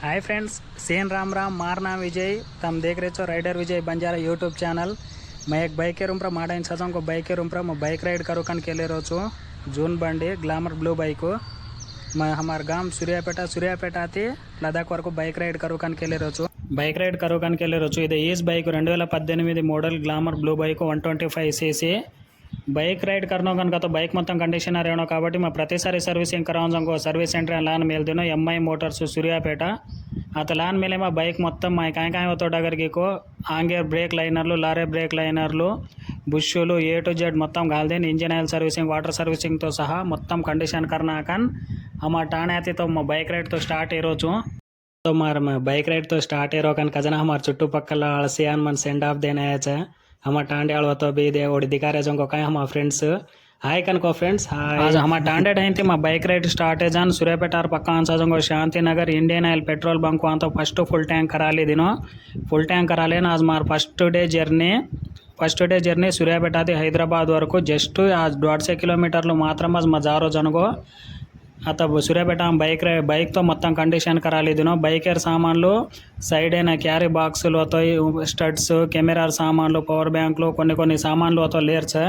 हाय friends सेन राम राम मार नाम विजय तम देख रहे छो rider Vijay Banjara YouTube channel मैं एक बाइकर उम्र माडा इंसान को बाइकर उम्र मैं बाइक राइड करो कन के ले रो छो जून बंडी ग्लैमर ब्लू बाइक मैं हमारे गांव सूर्यापेटा सूर्यापेटा थी लद्दाख वरकू बाइक राइड करो कन के ले रो छो బైక్ రైడ్ కరోగానికి వెళ్ళి రుచు ఇది ఈస్ బైక్ రెండు వేల పద్దెనిమిది model glamour blue bike one twenty five CC bike ride करना కనుక బైక్ మొత్తం కండిషనర్ ఏమో కాబట్టి మా ప్రతిసారి సర్వీసింగ్ कराऊंगा సర్వీస్ సెంటర్ लान ల్యాన్ देनो एम आई సూర్యాపేట. అత ల్యాన్ మేలే మా బైక్ మొత్తం మా కాయ కాయ తో ఆంగేర్ బ్రేక్ లైనర్లు లారే బ్రేక్ లైనర్లు బుష్లు ఏ టు జెడ్ మొత్తం కాల్దేని ఇంజిన్ ఆయిల్ సర్వీసింగ్ వాటర్ సర్వీసింగ్తో సహా మొత్తం కండిషన్ కర్నాకన్. మా టాణాతితో మా బైక్ రైడ్తో స్టార్ట్ ఈరోజు సో మరి బైక్ రైడ్తో స్టార్ట్ तो स्टार्ट है रोकन कजना हमारे चुट्टू సెండ్ ఆఫ్ मन हमार टांडे वालों तो भी दे और दिखा रहे जो कहीं हमार फ्रेंड्स हाय कनको फ्रेंड्स हाय आज हमार टांडे टाइम थी మా బైక్ రైడ్ స్టార్ట్ है जान सूर्यापेट और पक्का आंसा जो Shanti Nagar Indian Oil petrol bunk वहाँ तो फर्स्ट फुल टैंक करा ली दिनो फुल टैंक करा लेना आज मार first day journey first day journey Suryapet అది హైదరాబాద్ వరకు జస్ట్ ఆ దోడ్సే కిలోమీటర్లు మాత్రం మా జారో జనుగో आता सूर्यापेट బైక్ బైక్తో మొత్తం కండిషన్ కరాలిదినో బైకేర్ సామాన్లు సైడ్ అయిన క్యారీ బాక్సులు అవుతాయి స్టడ్స్ కెమెరా సామాన్లు పవర్ బ్యాంక్లు కొన్ని కొన్ని సామాన్లు అవుతాయి लेर छे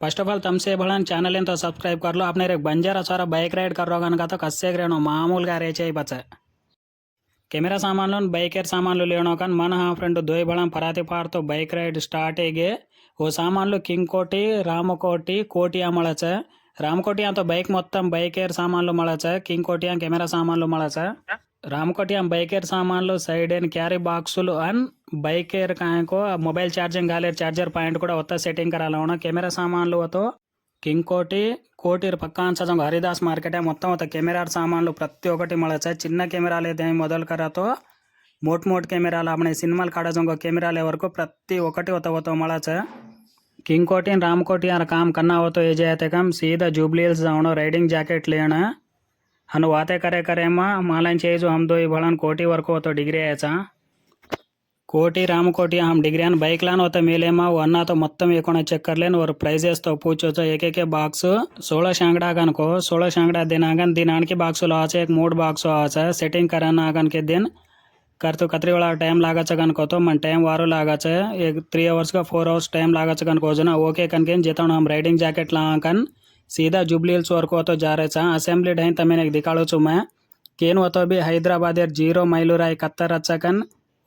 फर्स्ट ऑफ ऑल तुमसे बड़न चैनल तो सब्सक्राइब कर लो आपने एक बंजारा सारा बाइक राइड कर रहा का तो कस्से रेनो మామూలుగా రేచే బచ్చ కెమెరా సామాన్లు బైకేర్ సామాన్లు లేనో కానీ మన హా ఫ్రెండ్ దోయ్ బళం పరాతి పార్తో బైక్ రైడ్ స్టార్ట్ ಹೇಗೆ ఓ సామాన్లు కింగ్ కోటి రామకోటి కోటియా મળે రామకోటియాంతో బైక్ మొత్తం బైక్ ఎయిర్ సామాన్లు మళ్ళచా కింగ్ కోటియా కెమెరా సామాన్లు మళ్ళచా రామకోటియా బైక్ ఎయిర్ సామాన్లు సైడ్ అండ్ క్యారీ బాక్సులు అండ్ బైక్ ఎయిర్ కాయకు మొబైల్ ఛార్జింగ్ గాలేరు చార్జర్ పాయింట్ కూడా ఒత్త సెట్టింగ్ కరాలవున కెమెరా సామాన్లుతో కింగ్ కోటి కోటి పక్కా సజం హరిదాస్ మార్కెటే మొత్తం ఒక కెమెరా సామాన్లు ప్రతి ఒక్కటి మళ్ళచా చిన్న కెమెరాలు అయితే మొదలు కరాతో మోట్ మోట్ కెమెరాలు అప్పుడు సినిమాలు కాడజంగో కెమెరాల వరకు ప్రతి ఒక్కటి ఒత ఒత మళ్ళచా किंगकोटिन रामकोटिन अन काम कन्ना हो तो ये जाते कम सीधा जूबली हिल्स जाओ राइडिंग जैकेट लेना అను వాతే కరే కరేమా మాలన్ చేజు హమ్దో ఈ భళన్ కోటి వరకు ఓతో డిగ్రీ అయ్యాచా? కోటి రామకోటి హమ్ డిగ్రీ అని బైక్ లాన్ ఓతో మేలేమా? ఓ అన్నతో మొత్తం ఏకొన చెక్కర్లేని ఓరు ప్రైజెస్తో పూచోచో ఏకేకే బాక్స్. సోళ షాంగడా కనుకో సోళ షాంగడా దినాగన్. దినానికి బాక్సులు ఆచా ఏక్ మూడు బాక్సు ఆచా. సెట్టింగ్ కరన్ ఆగన్కి దిన్. कर तो कतरी वाला टाइम लागा कन को तो मन टाइम वारो लागा एक त्री अवर्स का फोर अवर्स टाइम लागा कन को ना ओके कन के जीता हम రైడింగ్ జాకెట్ లాకన్ సీదా జూబ్లీ హిల్స్ వరకు హోతో జారేచా అసెంబ్లీ డైన్ తమేనకి దికాళొచ్చు మే కేన్ హోతో బి హైదరాబాద్ ఎర్ జీరో మైలురాయ్ కత్తర్ అచ్చకన్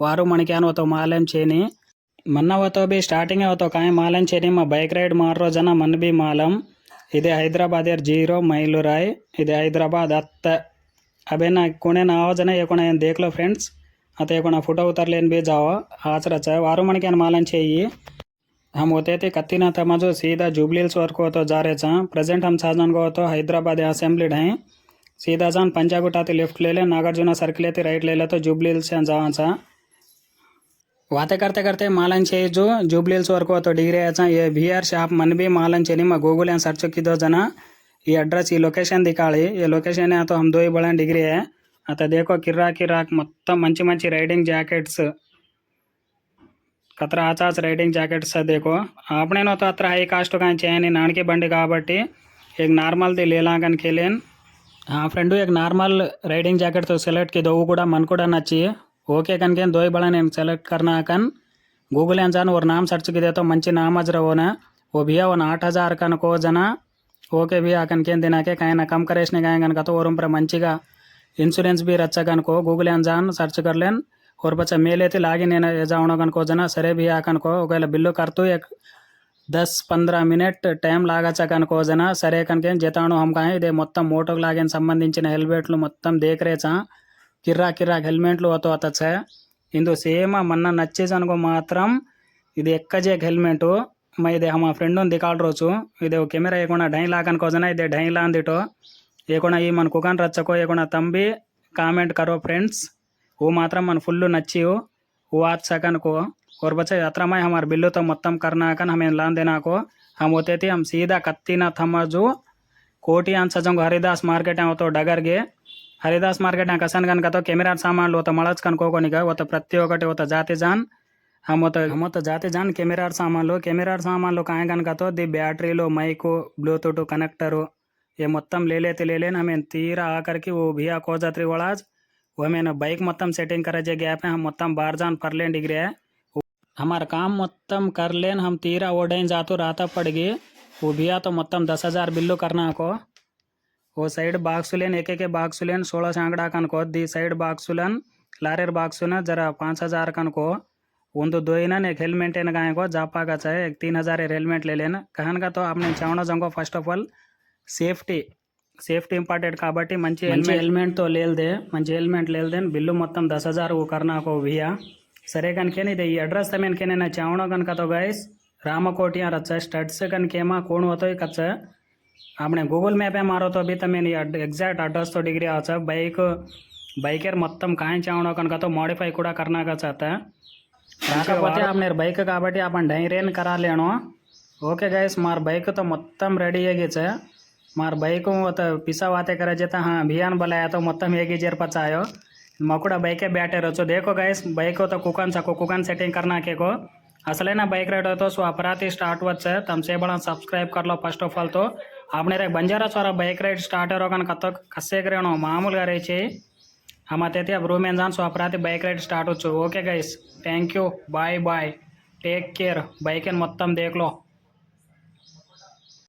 వారు మనకేన్ హోతో మాలేం చేని. మన్న హోతో బి స్టార్టింగ్ హోతో కాయ మాలేం చేని. మా బైక్ రైడ్ మారో జన మన్ బి మాలం. ఇది హైదరాబాద్ ఎర్ జీరో మైలురాయ్. ఇది హైదరాబాద్ అత్త. అబే నా కొనే నా ఆవజన ఏ కొనే దేఖ్లో ఫ్రెండ్స్? लो फ्रेंड्स आता एक फोटो उतरलेन भी जाओ आचरच वारू मन क्या मालन चाहिए हम होते थे कत्तीना तमाजो सीधा जुबली हिल्स वर्क हो तो जा रहे चा प्रेजेंट हम साजन को तो हैदराबाद असेंबली ढाई सीधा जान पंजागुटा लेफ्ट ले ले नागार्जुना सर्किल लेते राइट ले ले तो जुबली हिल्स जा चा वाते करते करते मालन चाहिए जो जुबली हिल्स वर्क हो तो डिग्री आचा ये वी आर షాప్ मन भी मालन चाहिए मैं गूगल यहाँ सर्च की दो जना ये एड्रेस ये लोकेशन दिखाड़ी ये लोकेशन है तो हम दो ही बड़ा डिग्री है आता देखो కిర్రా కిరాక్ మొత్తం మంచి మంచి రైడింగ్ జాకెట్స్ కత్ర ఆచాచ్ రైడింగ్ జాకెట్స్ देखो आपने नो तो अत्र हाई कास्ट का చేయని నాణకి బండి కాబట్టి एक నార్మల్ ది లేలాగన్ కేలేన్ हाँ फ्रेंड एक नार्मल राइडिंग जैकेट तो सेलेक्ट की दो కూడా मन కూడా నచ్చి ఓకే కనుక दो बड़ा నేను సెలెక్ట్ करना कन गूगल అని जान और नाम सर्च की तो మంచి नाम अजर होना वो भैया वो आठ हज़ार कन को जना ఓకే భయ్యా కనుకేం తినాకే కాయన కమ్ కరేసిన కాయ కనుక तो और మంచిగా ఇన్సూరెన్స్ బి रचा कन గూగుల్ गूगल अनजान सर्च कर लेन और बच्चा मेल थे लागिन एजा होना कन को जना सरे भी आकन దస్ పంద్ర మినిట్ టైం లాగచ్చా కనుకోజన సరే కనుక జీతాను హమ్కా ఇదే మొత్తం మోటోకు లాగిన సంబంధించిన హెల్మెట్లు మొత్తం దేకరేచా కిర్రా కిర్రా హెల్మెట్లు ఓతో అతచ్చా. ఇందు సేమ్ మన్న నచ్చేసనుకో మాత్రం ఇది ఎక్కజే హెల్మెట్ మా ఇది మా ఫ్రెండ్ ఉంది కాల్ రోజు ఇది కెమెరా వేయకుండా డైన్ లాగనుకోజనా ఇదే డైన్ లాందిటో. ಲಾ ಅಂದಿಟ್ಟು ఏకొన ఈ మన కుకాన్ రచ్చకో ఏకొన తంబి కామెంట్ కరో ఫ్రెండ్స్ वो मात्र मन फुल नच्ची हो वो आज सकन को और बच्चे यात्रा में हमारे बिल्लू तो मतम करना कन हमें लान देना को हम होते थे हम सीधा कत्तीना थमा जो कोटी आंस जंग हरिदास मार्केट है तो डगर गे हरिदास मार्केट है कसन कन का तो कैमरा सामान वो तो मलच कन को निका वो तो प्रति ఒకటి वो तो जाते जान हम तो हम तो जाते जान కెమెరా సామాన్లు కెమెరా సామాన్లు కాయ కనుక తో ది బ్యాటరీలు మైకు బ్లూటూత్ కనెక్టరు ये మొత్తం ले लेते ले लेना हमें तीरा आकर के वो भैया को जात्री वाला वो मैंने बाइक మొత్తం सेटिंग करे जे गैप में हम మొత్తం बाहर जान पर लेन डिग्री है हमारा काम మొత్తం कर लेन हम तीरा ओडेन जातू राता पड़गी वो भैया तो మొత్తం दस हजार बिल्लू करना को ఓ సైడ్ బాక్సులేన్ ఏకేకే బాక్సులేన్ సోళ సాంగడా కనుకో ದಿ ಸೈಡ್ ಬಾಕ್ಸುಲನ್ ಲಾರಿರ್ ಬಾಕ್ಸುನ ಜರ पाँच हजार कनको ಒಂದು दोइनन एक हेलमेट एन गाय को जापा का चाहे एक तीन हजार हेलमेट ले लेना कहन का तो आपने चावना जंगो first of all safety safety important కాబట్టి మంచి మంచి హెల్మెట్తో లేల్దే మంచి హెల్మెట్ లేల్దే బిల్లు మొత్తం దస్ హజార్ కర్నాకో భయ్యా సరే కనుక ఇది ఈ అడ్రస్ తమేనకేనే చావణో కనుక తో గైస్ रामकोट यहाँ रचा स्टड्स कन केमा कोण होतो कच्च આપણે గూగుల్ మ్యాపే మారో તો બી તમે ఎగ్జాక్ట్ అడ్రస్ తో డిగ్రీ అవచ్చు బైక్ బైకర్ మొత్తం కాయించావడం కనుక తో మోడిఫై కూడా కర్నాక చాత కాకపోతే આપણે బైక్ కాబట్టి આપણે డైరేన్ కరాలేను ఓకే గైస్ માર బైక్ તો మొత్తం రెడీ આગી మరి బైక్ పిసా వాతే కర చేత అభియాన్ బలాయాతో మొత్తం ఏగి చేర్పచ్చాయో మాకు కూడా బైకే బ్యాటేరొచ్చు దేకో గైస్ బైక్ తో కుకాన్ సకో కుకాన్ సెట్టింగ్ కర్నాకేకో असलना बाइक राइड हो तो सो अपराधी स्टार्ट वच है तम से बड़ा सब्सक्राइब कर लो फ़र्स्ट ऑफ़ ऑल तो। आपने रे बंजारा सारा बाइक राइड स्टार्ट हो कत कस्से रेणो, मामूल रे चे। हम आते थे अब रूम में जान सो अपराधी बाइक राइड स्टार्ट हो चो okay guys thank you bye bye take care bike मत्तम देख लो।